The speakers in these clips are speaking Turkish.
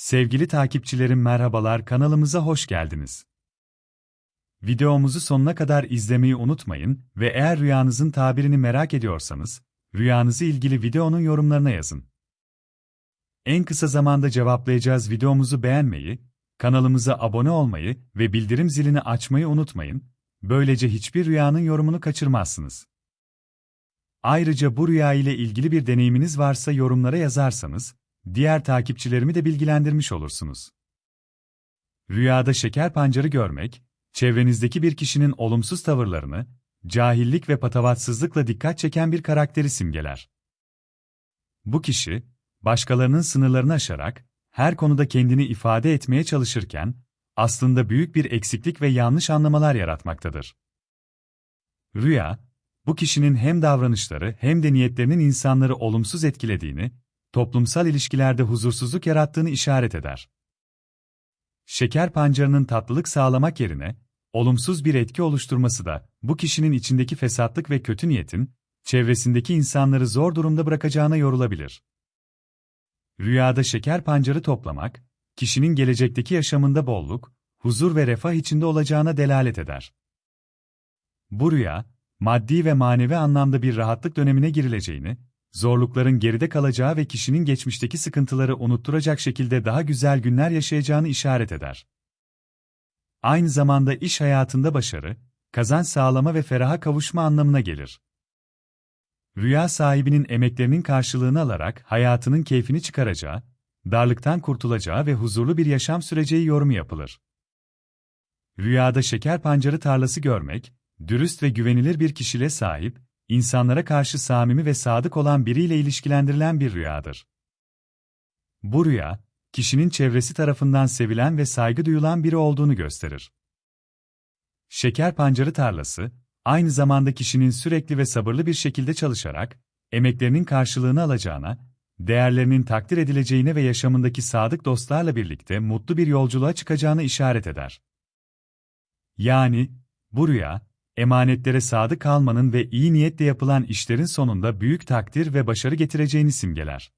Sevgili takipçilerim merhabalar kanalımıza hoş geldiniz. Videomuzu sonuna kadar izlemeyi unutmayın ve eğer rüyanızın tabirini merak ediyorsanız, rüyanızı ilgili videonun yorumlarına yazın. En kısa zamanda cevaplayacağız videomuzu beğenmeyi, kanalımıza abone olmayı ve bildirim zilini açmayı unutmayın, böylece hiçbir rüyanın yorumunu kaçırmazsınız. Ayrıca bu rüya ile ilgili bir deneyiminiz varsa yorumlara yazarsanız, diğer takipçilerimi de bilgilendirmiş olursunuz. Rüyada şeker pancarı görmek, çevrenizdeki bir kişinin olumsuz tavırlarını, cahillik ve patavatsızlıkla dikkat çeken bir karakteri simgeler. Bu kişi, başkalarının sınırlarını aşarak, her konuda kendini ifade etmeye çalışırken, aslında büyük bir eksiklik ve yanlış anlamalar yaratmaktadır. Rüya, bu kişinin hem davranışları hem de niyetlerinin insanları olumsuz etkilediğini, toplumsal ilişkilerde huzursuzluk yarattığını işaret eder. Şeker pancarının tatlılık sağlamak yerine, olumsuz bir etki oluşturması da, bu kişinin içindeki fesatlık ve kötü niyetin, çevresindeki insanları zor durumda bırakacağına yorulabilir. Rüyada şeker pancarı toplamak, kişinin gelecekteki yaşamında bolluk, huzur ve refah içinde olacağına delalet eder. Bu rüya, maddi ve manevi anlamda bir rahatlık dönemine girileceğini, zorlukların geride kalacağı ve kişinin geçmişteki sıkıntıları unutturacak şekilde daha güzel günler yaşayacağını işaret eder. Aynı zamanda iş hayatında başarı, kazanç sağlama ve feraha kavuşma anlamına gelir. Rüya sahibinin emeklerinin karşılığını alarak hayatının keyfini çıkaracağı, darlıktan kurtulacağı ve huzurlu bir yaşam süreceği yorumu yapılır. Rüyada şeker pancarı tarlası görmek, dürüst ve güvenilir bir kişiliğe sahip, insanlara karşı samimi ve sadık olan biriyle ilişkilendirilen bir rüyadır. Bu rüya, kişinin çevresi tarafından sevilen ve saygı duyulan biri olduğunu gösterir. Şeker pancarı tarlası, aynı zamanda kişinin sürekli ve sabırlı bir şekilde çalışarak, emeklerinin karşılığını alacağına, değerlerinin takdir edileceğine ve yaşamındaki sadık dostlarla birlikte mutlu bir yolculuğa çıkacağını işaret eder. Yani, bu rüya, emanetlere sadık kalmanın ve iyi niyetle yapılan işlerin sonunda büyük takdir ve başarı getireceğini simgeler.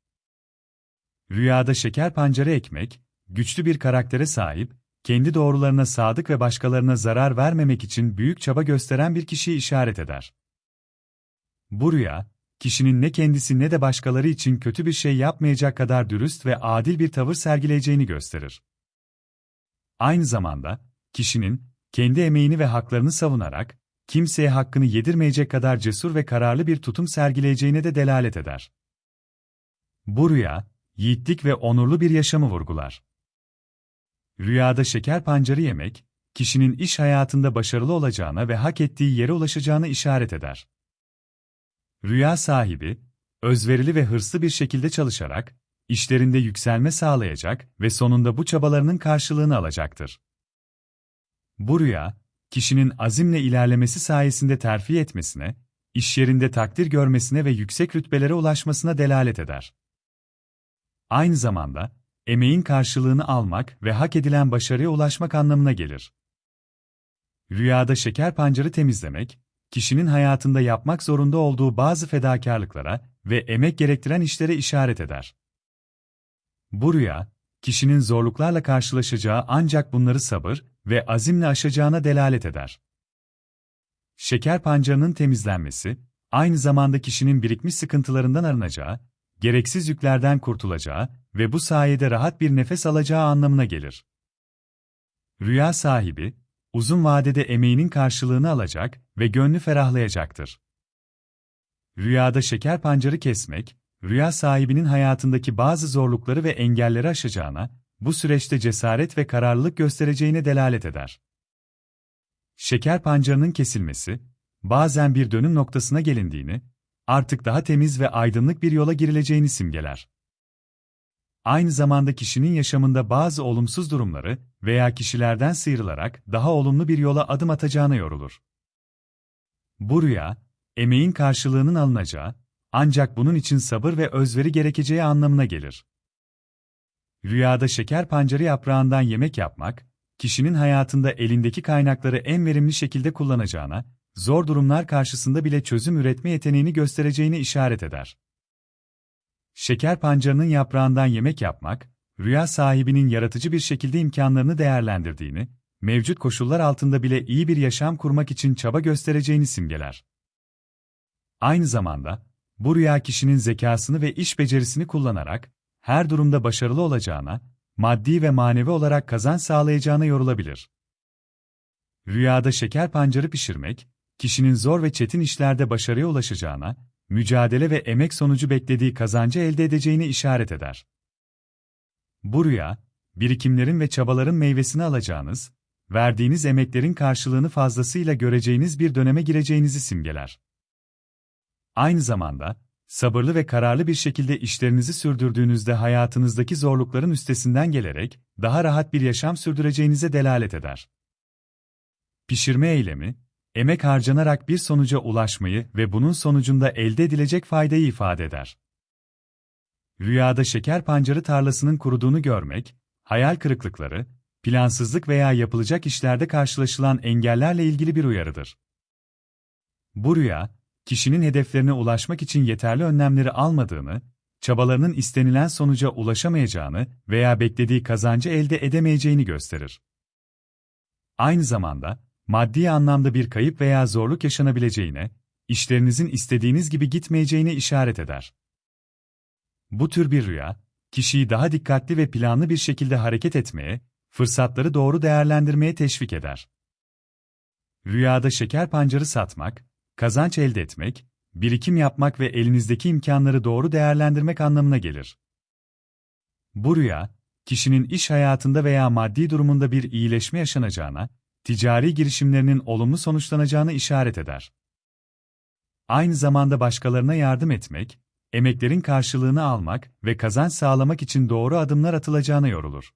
Rüyada şeker pancarı ekmek, güçlü bir karaktere sahip, kendi doğrularına sadık ve başkalarına zarar vermemek için büyük çaba gösteren bir kişiyi işaret eder. Bu rüya, kişinin ne kendisi ne de başkaları için kötü bir şey yapmayacak kadar dürüst ve adil bir tavır sergileyeceğini gösterir. Aynı zamanda, kişinin, kendi emeğini ve haklarını savunarak, kimseye hakkını yedirmeyecek kadar cesur ve kararlı bir tutum sergileyeceğine de delalet eder. Bu rüya, yiğitlik ve onurlu bir yaşamı vurgular. Rüyada şeker pancarı yemek, kişinin iş hayatında başarılı olacağına ve hak ettiği yere ulaşacağına işaret eder. Rüya sahibi, özverili ve hırslı bir şekilde çalışarak, işlerinde yükselme sağlayacak ve sonunda bu çabalarının karşılığını alacaktır. Bu rüya, kişinin azimle ilerlemesi sayesinde terfi etmesine, iş yerinde takdir görmesine ve yüksek rütbelere ulaşmasına delalet eder. Aynı zamanda, emeğin karşılığını almak ve hak edilen başarıya ulaşmak anlamına gelir. Rüyada şeker pancarı temizlemek, kişinin hayatında yapmak zorunda olduğu bazı fedakarlıklara ve emek gerektiren işlere işaret eder. Bu rüya, kişinin zorluklarla karşılaşacağı ancak bunları sabır ve azimle aşacağına delalet eder. Şeker pancarının temizlenmesi, aynı zamanda kişinin birikmiş sıkıntılarından arınacağı, gereksiz yüklerden kurtulacağı ve bu sayede rahat bir nefes alacağı anlamına gelir. Rüya sahibi, uzun vadede emeğinin karşılığını alacak ve gönlü ferahlayacaktır. Rüyada şeker pancarı kesmek, rüya sahibinin hayatındaki bazı zorlukları ve engelleri aşacağına, bu süreçte cesaret ve kararlılık göstereceğine delalet eder. Şeker pancarının kesilmesi, bazen bir dönüm noktasına gelindiğini, artık daha temiz ve aydınlık bir yola girileceğini simgeler. Aynı zamanda kişinin yaşamında bazı olumsuz durumları veya kişilerden sıyrılarak daha olumlu bir yola adım atacağına yorulur. Bu rüya, emeğin karşılığının alınacağı, ancak bunun için sabır ve özveri gerekeceği anlamına gelir. Rüyada şeker pancarı yaprağından yemek yapmak, kişinin hayatında elindeki kaynakları en verimli şekilde kullanacağına, zor durumlar karşısında bile çözüm üretme yeteneğini göstereceğini işaret eder. Şeker pancarının yaprağından yemek yapmak, rüya sahibinin yaratıcı bir şekilde imkanlarını değerlendirdiğini, mevcut koşullar altında bile iyi bir yaşam kurmak için çaba göstereceğini simgeler. Aynı zamanda, bu rüya kişinin zekasını ve iş becerisini kullanarak, her durumda başarılı olacağına, maddi ve manevi olarak kazanç sağlayacağına yorulabilir. Rüyada şeker pancarı pişirmek, kişinin zor ve çetin işlerde başarıya ulaşacağına, mücadele ve emek sonucu beklediği kazancı elde edeceğini işaret eder. Bu rüya, birikimlerin ve çabaların meyvesini alacağınız, verdiğiniz emeklerin karşılığını fazlasıyla göreceğiniz bir döneme gireceğinizi simgeler. Aynı zamanda, sabırlı ve kararlı bir şekilde işlerinizi sürdürdüğünüzde hayatınızdaki zorlukların üstesinden gelerek, daha rahat bir yaşam sürdüreceğinize delalet eder. Pişirme eylemi, emek harcanarak bir sonuca ulaşmayı ve bunun sonucunda elde edilecek faydayı ifade eder. Rüyada şeker pancarı tarlasının kuruduğunu görmek, hayal kırıklıkları, plansızlık veya yapılacak işlerde karşılaşılan engellerle ilgili bir uyarıdır. Bu rüya, kişinin hedeflerine ulaşmak için yeterli önlemleri almadığını, çabalarının istenilen sonuca ulaşamayacağını veya beklediği kazancı elde edemeyeceğini gösterir. Aynı zamanda, maddi anlamda bir kayıp veya zorluk yaşanabileceğine, işlerinizin istediğiniz gibi gitmeyeceğine işaret eder. Bu tür bir rüya, kişiyi daha dikkatli ve planlı bir şekilde hareket etmeye, fırsatları doğru değerlendirmeye teşvik eder. Rüyada şeker pancarı satmak, kazanç elde etmek, birikim yapmak ve elinizdeki imkanları doğru değerlendirmek anlamına gelir. Bu rüya, kişinin iş hayatında veya maddi durumunda bir iyileşme yaşanacağına, ticari girişimlerinin olumlu sonuçlanacağını işaret eder. Aynı zamanda başkalarına yardım etmek, emeklerin karşılığını almak ve kazanç sağlamak için doğru adımlar atılacağına yorulur.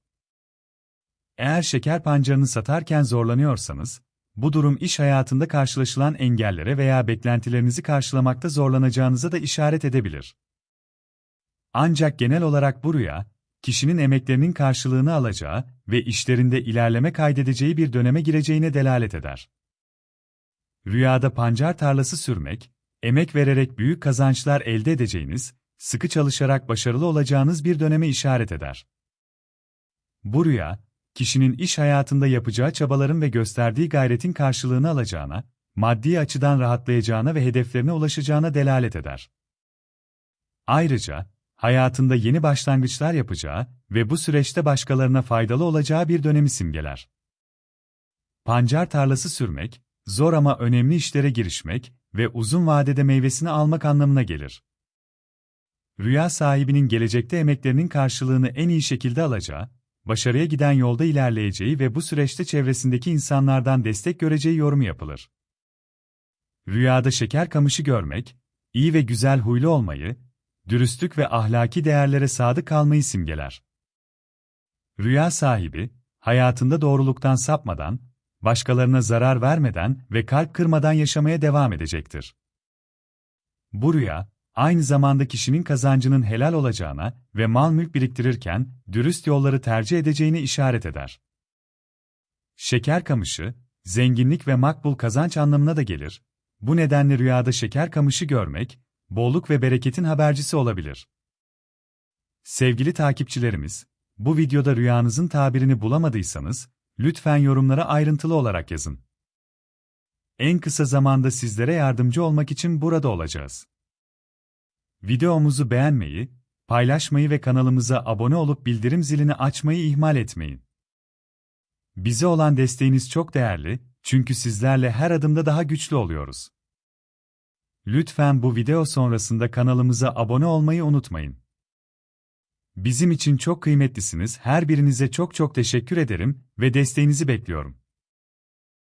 Eğer şeker pancarını satarken zorlanıyorsanız, bu durum iş hayatında karşılaşılan engellere veya beklentilerinizi karşılamakta zorlanacağınıza da işaret edebilir. Ancak genel olarak bu kişinin emeklerinin karşılığını alacağı ve işlerinde ilerleme kaydedeceği bir döneme gireceğine delalet eder. Rüyada pancar tarlası sürmek, emek vererek büyük kazançlar elde edeceğiniz, sıkı çalışarak başarılı olacağınız bir döneme işaret eder. Bu rüya, kişinin iş hayatında yapacağı çabaların ve gösterdiği gayretin karşılığını alacağına, maddi açıdan rahatlayacağına ve hedeflerine ulaşacağına delalet eder. Ayrıca, hayatında yeni başlangıçlar yapacağı ve bu süreçte başkalarına faydalı olacağı bir dönemi simgeler. Pancar tarlası sürmek, zor ama önemli işlere girişmek ve uzun vadede meyvesini almak anlamına gelir. Rüya sahibinin gelecekte emeklerinin karşılığını en iyi şekilde alacağı, başarıya giden yolda ilerleyeceği ve bu süreçte çevresindeki insanlardan destek göreceği yorumu yapılır. Rüyada şeker kamışı görmek, iyi ve güzel huylu olmayı, dürüstlük ve ahlaki değerlere sadık kalmayı simgeler. Rüya sahibi, hayatında doğruluktan sapmadan, başkalarına zarar vermeden ve kalp kırmadan yaşamaya devam edecektir. Bu rüya, aynı zamanda kişinin kazancının helal olacağına ve mal mülk biriktirirken dürüst yolları tercih edeceğini işaret eder. Şeker kamışı, zenginlik ve makbul kazanç anlamına da gelir. Bu nedenle rüyada şeker kamışı görmek, bolluk ve bereketin habercisi olabilir. Sevgili takipçilerimiz, bu videoda rüyanızın tabirini bulamadıysanız, lütfen yorumlara ayrıntılı olarak yazın. En kısa zamanda sizlere yardımcı olmak için burada olacağız. Videomuzu beğenmeyi, paylaşmayı ve kanalımıza abone olup bildirim zilini açmayı ihmal etmeyin. Bize olan desteğiniz çok değerli, çünkü sizlerle her adımda daha güçlü oluyoruz. Lütfen bu video sonrasında kanalımıza abone olmayı unutmayın. Bizim için çok kıymetlisiniz, her birinize çok çok teşekkür ederim ve desteğinizi bekliyorum.